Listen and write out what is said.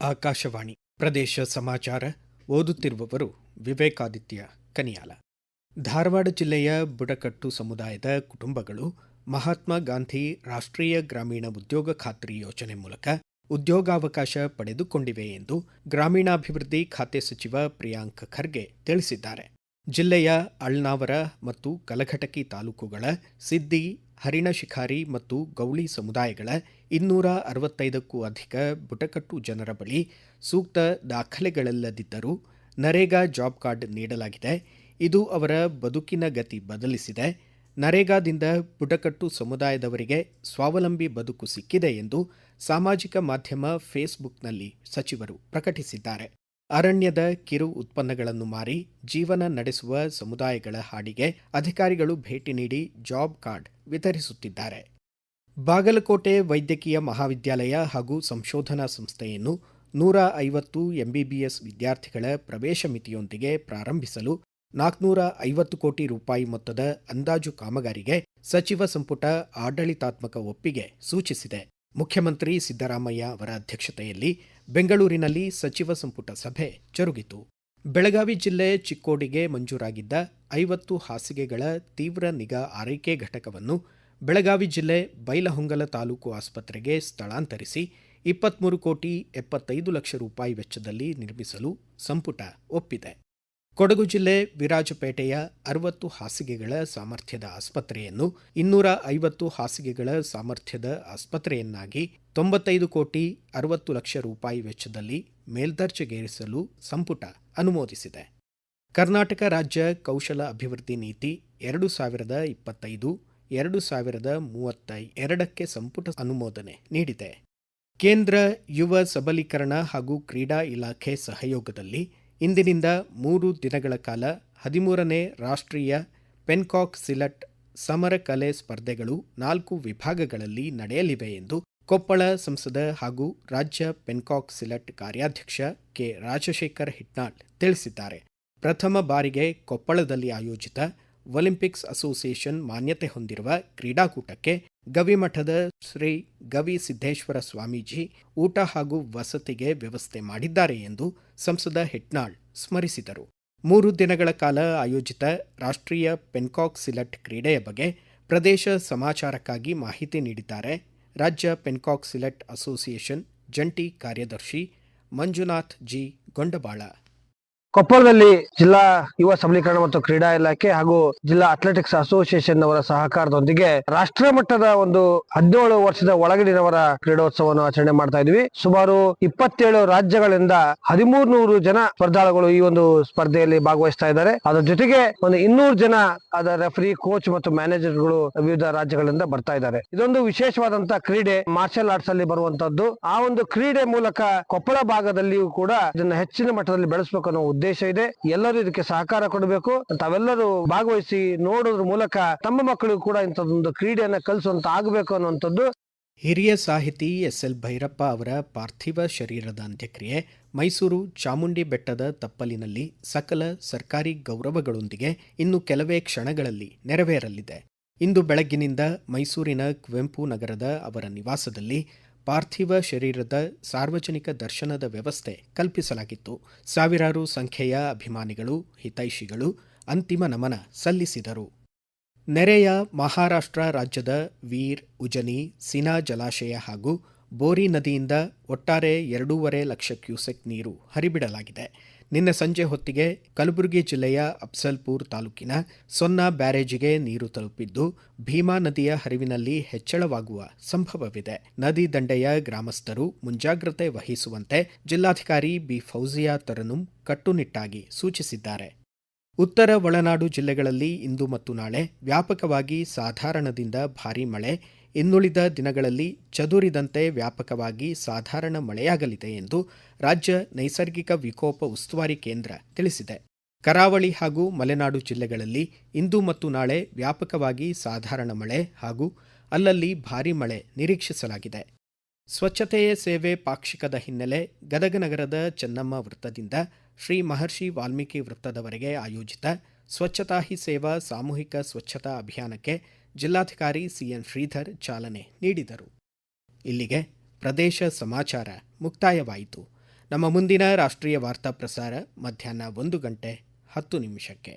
ಆಕಾಶವಾಣಿ ಪ್ರದೇಶ ಸಮಾಚಾರ ಓದುತ್ತಿರುವವರು ವಿವೇಕಾದಿತ್ಯ ಕನಿಯಾಲ. ಧಾರವಾಡ ಜಿಲ್ಲೆಯ ಬುಡಕಟ್ಟು ಸಮುದಾಯದ ಕುಟುಂಬಗಳು ಮಹಾತ್ಮ ಗಾಂಧಿ ರಾಷ್ಟ್ರೀಯ ಗ್ರಾಮೀಣ ಉದ್ಯೋಗ ಖಾತ್ರಿ ಯೋಜನೆ ಮೂಲಕ ಉದ್ಯೋಗಾವಕಾಶ ಪಡೆದುಕೊಂಡಿವೆ ಎಂದು ಗ್ರಾಮೀಣಾಭಿವೃದ್ಧಿ ಖಾತೆ ಸಚಿವ ಪ್ರಿಯಾಂಕ್ ಖರ್ಗೆ ತಿಳಿಸಿದ್ದಾರೆ. ಜಿಲ್ಲೆಯ ಅಳ್ನಾವರ ಮತ್ತು ಕಲಘಟಕಿ ತಾಲೂಕುಗಳ ಸಿದ್ದಿ ಹರಿಣಶಿಖಾರಿ ಮತ್ತು ಗೌಳಿ ಸಮುದಾಯಗಳ ಇನ್ನೂರ ಅರವತ್ತೈದಕ್ಕೂ ಅಧಿಕ ಬುಡಕಟ್ಟು ಜನರ ಬಳಿ ಸೂಕ್ತ ದಾಖಲೆಗಳಿಲ್ಲದಿದ್ದರೂ ನರೇಗಾ ಜಾಬ್ ಕಾರ್ಡ್ ನೀಡಲಾಗಿದೆ. ಇದು ಅವರ ಬದುಕಿನ ಗತಿ ಬದಲಿಸಿದೆ. ನರೇಗಾದಿಂದ ಬುಡಕಟ್ಟು ಸಮುದಾಯದವರಿಗೆ ಸ್ವಾವಲಂಬಿ ಬದುಕು ಸಿಕ್ಕಿದೆ ಎಂದು ಸಾಮಾಜಿಕ ಮಾಧ್ಯಮ ಫೇಸ್ಬುಕ್ನಲ್ಲಿ ಸಚಿವರು ಪ್ರಕಟಿಸಿದ್ದಾರೆ. ಅರಣ್ಯದ ಕಿರು ಉತ್ಪನ್ನಗಳನ್ನು ಮಾರಿ ಜೀವನ ನಡೆಸುವ ಸಮುದಾಯಗಳ ಹಾಡಿಗೆ ಅಧಿಕಾರಿಗಳು ಭೇಟಿ ನೀಡಿ ಜಾಬ್ ಕಾರ್ಡ್ ವಿತರಿಸುತ್ತಿದ್ದಾರೆ. ಬಾಗಲಕೋಟೆ ವೈದ್ಯಕೀಯ ಮಹಾವಿದ್ಯಾಲಯ ಹಾಗೂ ಸಂಶೋಧನಾ ಸಂಸ್ಥೆಯನ್ನು ನೂರ ಐವತ್ತು ಎಂಬಿಬಿಎಸ್ ವಿದ್ಯಾರ್ಥಿಗಳ ಪ್ರವೇಶ ಮಿತಿಯೊಂದಿಗೆ ಪ್ರಾರಂಭಿಸಲು ನಾಲ್ಕುನೂರ ಐವತ್ತು ಕೋಟಿ ರೂಪಾಯಿ ಮೊತ್ತದ ಅಂದಾಜು ಕಾಮಗಾರಿಗೆ ಸಚಿವ ಸಂಪುಟ ಆಡಳಿತಾತ್ಮಕ ಒಪ್ಪಿಗೆ ಸೂಚಿಸಿದೆ. ಮುಖ್ಯಮಂತ್ರಿ ಸಿದ್ದರಾಮಯ್ಯ ಅವರ ಅಧ್ಯಕ್ಷತೆಯಲ್ಲಿ ಬೆಂಗಳೂರಿನಲ್ಲಿ ಸಚಿವ ಸಂಪುಟ ಸಭೆ ಜರುಗಿತು. ಬೆಳಗಾವಿ ಜಿಲ್ಲೆ ಚಿಕ್ಕೋಡಿಗೆ ಮಂಜೂರಾಗಿದ್ದ ಐವತ್ತು ಹಾಸಿಗೆಗಳ ತೀವ್ರ ನಿಗಾ ಆರೈಕೆ ಘಟಕವನ್ನು ಬೆಳಗಾವಿ ಜಿಲ್ಲೆ ಬೈಲಹೊಂಗಲ ತಾಲೂಕು ಆಸ್ಪತ್ರೆಗೆ ಸ್ಥಳಾಂತರಿಸಿ ಇಪ್ಪತ್ಮೂರು ಕೋಟಿ ಎಪ್ಪತ್ತೈದು ಲಕ್ಷ ರೂಪಾಯಿ ವೆಚ್ಚದಲ್ಲಿ ನಿರ್ಮಿಸಲು ಸಂಪುಟ ಒಪ್ಪಿದೆ. ಕೊಡಗು ಜಿಲ್ಲೆ ವಿರಾಜಪೇಟೆಯ ಅರವತ್ತು ಹಾಸಿಗೆಗಳ ಸಾಮರ್ಥ್ಯದ ಆಸ್ಪತ್ರೆಯನ್ನು ಇನ್ನೂರ ಐವತ್ತು ಹಾಸಿಗೆಗಳ ಸಾಮರ್ಥ್ಯದ ಆಸ್ಪತ್ರೆಯನ್ನಾಗಿ ತೊಂಬತ್ತೈದು ಕೋಟಿ ಅರವತ್ತು ಲಕ್ಷ ರೂಪಾಯಿ ವೆಚ್ಚದಲ್ಲಿ ಮೇಲ್ದರ್ಜೆಗೇರಿಸಲು ಸಂಪುಟ ಅನುಮೋದಿಸಿದೆ. ಕರ್ನಾಟಕ ರಾಜ್ಯ ಕೌಶಲ ಅಭಿವೃದ್ಧಿ ನೀತಿ ಎರಡು ಸಾವಿರದ ಇಪ್ಪತ್ತೈದು ಎರಡು ಸಾವಿರದ ಮೂವತ್ತ ಎರಡಕ್ಕೆ ಸಂಪುಟ ಅನುಮೋದನೆ ನೀಡಿದೆ. ಕೇಂದ್ರ ಯುವ ಸಬಲೀಕರಣ ಹಾಗೂ ಕ್ರೀಡಾ ಇಲಾಖೆ ಸಹಯೋಗದಲ್ಲಿ ಇಂದಿನಿಂದ ಮೂರು ದಿನಗಳ ಕಾಲ ಹದಿಮೂರನೇ ರಾಷ್ಟ್ರೀಯ ಪೆನ್ಕಾಕ್ ಸಿಲಟ್ ಸಮರ ಕಲೆ ಸ್ಪರ್ಧೆಗಳು ನಾಲ್ಕು ವಿಭಾಗಗಳಲ್ಲಿ ನಡೆಯಲಿವೆ ಎಂದು ಕೊಪ್ಪಳ ಸಂಸದ ಹಾಗೂ ರಾಜ್ಯ ಪೆನ್ಕಾಕ್ ಸಿಲಟ್ ಕಾರ್ಯಾಧ್ಯಕ್ಷ ಕೆ ರಾಜಶೇಖರ್ ಹಿಟ್ನಾಳ್ ತಿಳಿಸಿದ್ದಾರೆ. ಪ್ರಥಮ ಬಾರಿಗೆ ಕೊಪ್ಪಳದಲ್ಲಿ ಆಯೋಜಿತ ಒಲಿಂಪಿಕ್ಸ್ ಅಸೋಸಿಯೇಷನ್ ಮಾನ್ಯತೆ ಹೊಂದಿರುವ ಕ್ರೀಡಾಕೂಟಕ್ಕೆ ಗವಿಮಠದ ಶ್ರೀ ಗವಿ ಸಿದ್ದೇಶ್ವರ ಸ್ವಾಮೀಜಿ ಊಟ ಹಾಗೂ ವಸತಿಗೆ ವ್ಯವಸ್ಥೆ ಮಾಡಿದ್ದಾರೆ ಎಂದು ಸಂಸದ ಹೆಟ್ನಾಳ್ ಸ್ಮರಿಸಿದರು. ಮೂರು ದಿನಗಳ ಕಾಲ ಆಯೋಜಿತ ರಾಷ್ಟ್ರೀಯ ಪೆನ್ಕಾಕ್ ಸಿಲಟ್ ಕ್ರೀಡೆಯ ಬಗ್ಗೆ ಪ್ರದೇಶ ಸಮಾಚಾರಕ್ಕಾಗಿ ಮಾಹಿತಿ ನೀಡಿದ್ದಾರೆ ರಾಜ್ಯ ಪೆನ್ಕಾಕ್ ಸಿಲಟ್ ಅಸೋಸಿಯೇಷನ್ ಜಂಟಿ ಕಾರ್ಯದರ್ಶಿ ಮಂಜುನಾಥ್ ಜಿ. ಗೊಂಡಬಾಳ. ಕೊಪ್ಪಳದಲ್ಲಿ ಜಿಲ್ಲಾ ಯುವ ಸಬಲೀಕರಣ ಮತ್ತು ಕ್ರೀಡಾ ಇಲಾಖೆ ಹಾಗೂ ಜಿಲ್ಲಾ ಅಥ್ಲೆಟಿಕ್ಸ್ ಅಸೋಸಿಯೇಷನ್ ಅವರ ಸಹಕಾರದೊಂದಿಗೆ ರಾಷ್ಟ್ರ ಮಟ್ಟದ ಒಂದು ಹದಿನೇಳು ವರ್ಷದ ಒಳಗಡಿನವರ ಕ್ರೀಡೋತ್ಸವವನ್ನು ಆಚರಣೆ ಮಾಡ್ತಾ ಇದ್ವಿ. ಸುಮಾರು ಇಪ್ಪತ್ತೇಳು ರಾಜ್ಯಗಳಿಂದ ಹದಿಮೂರು ನೂರು ಜನ ಸ್ಪರ್ಧಾಳುಗಳು ಈ ಒಂದು ಸ್ಪರ್ಧೆಯಲ್ಲಿ ಭಾಗವಹಿಸ್ತಾ ಇದ್ದಾರೆ. ಅದರ ಜೊತೆಗೆ ಒಂದು ಇನ್ನೂರು ಜನ ಅದ ರೆಫರಿ ಕೋಚ್ ಮತ್ತು ಮ್ಯಾನೇಜರ್ಗಳು ವಿವಿಧ ರಾಜ್ಯಗಳಿಂದ ಬರ್ತಾ ಇದ್ದಾರೆ. ಇದೊಂದು ವಿಶೇಷವಾದಂತಹ ಕ್ರೀಡೆ ಮಾರ್ಷಲ್ ಆರ್ಟ್ಸ್ ಅಲ್ಲಿ ಬರುವಂತದ್ದು. ಆ ಒಂದು ಕ್ರೀಡೆ ಮೂಲಕ ಕೊಪ್ಪಳ ಭಾಗದಲ್ಲಿಯೂ ಕೂಡ ಇದನ್ನ ಹೆಚ್ಚಿನ ಮಟ್ಟದಲ್ಲಿ ಬೆಳೆಸಬೇಕು ಅನ್ನೋ ಉದ್ದೇಶ ಇದೆ. ಎಲ್ಲರೂ ಇದಕ್ಕೆ ಸಹಕಾರ ಕೊಡಬೇಕು. ತಾವೆಲ್ಲರೂ ಭಾಗವಹಿಸಿ ನೋಡೋದ್ರ ಮೂಲಕ ತಮ್ಮ ಮಕ್ಕಳಿಗೂ ಕೂಡ ಇಂಥದ್ದೊಂದು ಕ್ರೀಡೆಯನ್ನ ಕಲಿಸುವಂತ ಆಗಬೇಕು ಅನ್ನುವಂಥದ್ದು. ಹಿರಿಯ ಸಾಹಿತಿ ಎಸ್ ಎಲ್ ಭೈರಪ್ಪ ಅವರ ಪಾರ್ಥಿವ ಶರೀರದ ಅಂತ್ಯಕ್ರಿಯೆ ಮೈಸೂರು ಚಾಮುಂಡಿ ಬೆಟ್ಟದ ತಪ್ಪಲಿನಲ್ಲಿ ಸಕಲ ಸರ್ಕಾರಿ ಗೌರವಗಳೊಂದಿಗೆ ಇನ್ನು ಕೆಲವೇ ಕ್ಷಣಗಳಲ್ಲಿ ನೆರವೇರಲಿದೆ. ಇಂದು ಬೆಳಗ್ಗಿನಿಂದ ಮೈಸೂರಿನ ಕುವೆಂಪು ನಗರದ ಅವರ ನಿವಾಸದಲ್ಲಿ ಪಾರ್ಥಿವ ಶರೀರದ ಸಾರ್ವಜನಿಕ ದರ್ಶನದ ವ್ಯವಸ್ಥೆ ಕಲ್ಪಿಸಲಾಗಿತ್ತು. ಸಾವಿರಾರು ಸಂಖ್ಯೆಯ ಅಭಿಮಾನಿಗಳು, ಹಿತೈಷಿಗಳು ಅಂತಿಮ ನಮನ ಸಲ್ಲಿಸಿದರು. ನೆರೆಯ ಮಹಾರಾಷ್ಟ್ರ ರಾಜ್ಯದ ವೀರ್, ಉಜನಿ, ಸಿನಾ ಜಲಾಶಯ ಹಾಗೂ ಬೋರಿ ನದಿಯಿಂದ ಒಟ್ಟಾರೆ ಎರಡೂವರೆ ಲಕ್ಷ ಕ್ಯೂಸೆಕ್ ನೀರು ಹರಿಬಿಡಲಾಗಿದೆ. ನಿನ್ನೆ ಸಂಜೆ ಹೊತ್ತಿಗೆ ಕಲಬುರಗಿ ಜಿಲ್ಲೆಯ ಅಫ್ಸಲ್ಪುರ್ ತಾಲೂಕಿನ ಸೊನ್ನ ಬ್ಯಾರೇಜಿಗೆ ನೀರು ತಲುಪಿದ್ದು, ಭೀಮಾ ನದಿಯ ಹರಿವಿನಲ್ಲಿ ಹೆಚ್ಚಳವಾಗುವ ಸಂಭವವಿದೆ. ನದಿ ದಂಡೆಯ ಗ್ರಾಮಸ್ಥರು ಮುಂಜಾಗ್ರತೆ ವಹಿಸುವಂತೆ ಜಿಲ್ಲಾಧಿಕಾರಿ ಬಿ. ಫೌಜಿಯಾ ತರನುಂ ಕಟ್ಟುನಿಟ್ಟಾಗಿ ಸೂಚಿಸಿದ್ದಾರೆ. ಉತ್ತರ ಒಳನಾಡು ಜಿಲ್ಲೆಗಳಲ್ಲಿ ಇಂದು ಮತ್ತು ನಾಳೆ ವ್ಯಾಪಕವಾಗಿ ಸಾಧಾರಣದಿಂದ ಭಾರೀ ಮಳೆ ಇನ್ನುಳಿದ ದಿನಗಳಲ್ಲಿ ಚದುರಿದಂತೆ ವ್ಯಾಪಕವಾಗಿ ಸಾಧಾರಣ ಮಳೆಯಾಗಲಿದೆ ಎಂದು ರಾಜ್ಯ ನೈಸರ್ಗಿಕ ವಿಕೋಪ ಉಸ್ತುವಾರಿ ಕೇಂದ್ರ ತಿಳಿಸಿದೆ. ಕರಾವಳಿ ಹಾಗೂ ಮಲೆನಾಡು ಜಿಲ್ಲೆಗಳಲ್ಲಿ ಇಂದು ಮತ್ತು ನಾಳೆ ವ್ಯಾಪಕವಾಗಿ ಸಾಧಾರಣ ಮಳೆ ಹಾಗೂ ಅಲ್ಲಲ್ಲಿ ಭಾರೀ ಮಳೆ ನಿರೀಕ್ಷಿಸಲಾಗಿದೆ. ಸ್ವಚ್ಛತೆಯೇ ಸೇವೆ ಪಾಕ್ಷಿಕದ ಹಿನ್ನೆಲೆ ಗದಗ ನಗರದ ಚೆನ್ನಮ್ಮ ವೃತ್ತದಿಂದ ಶ್ರೀ ಮಹರ್ಷಿ ವಾಲ್ಮೀಕಿ ವೃತ್ತದವರೆಗೆ ಆಯೋಜಿತ ಸ್ವಚ್ಛತಾ ಹಿ ಸೇವಾ ಸಾಮೂಹಿಕ ಸ್ವಚ್ಛತಾ ಅಭಿಯಾನಕ್ಕೆ ಜಿಲ್ಲಾಧಿಕಾರಿ ಸಿಎನ್ ಶ್ರೀಧರ್ ಚಾಲನೆ ನೀಡಿದರು. ಇಲ್ಲಿಗೆ ಪ್ರದೇಶ ಸಮಾಚಾರ ಮುಕ್ತಾಯವಾಯಿತು. ನಮ್ಮ ಮುಂದಿನ ರಾಷ್ಟ್ರೀಯ ವಾರ್ತಾ ಪ್ರಸಾರ ಮಧ್ಯಾಹ್ನ ಒಂದು ಗಂಟೆ ಹತ್ತು ನಿಮಿಷಕ್ಕೆ.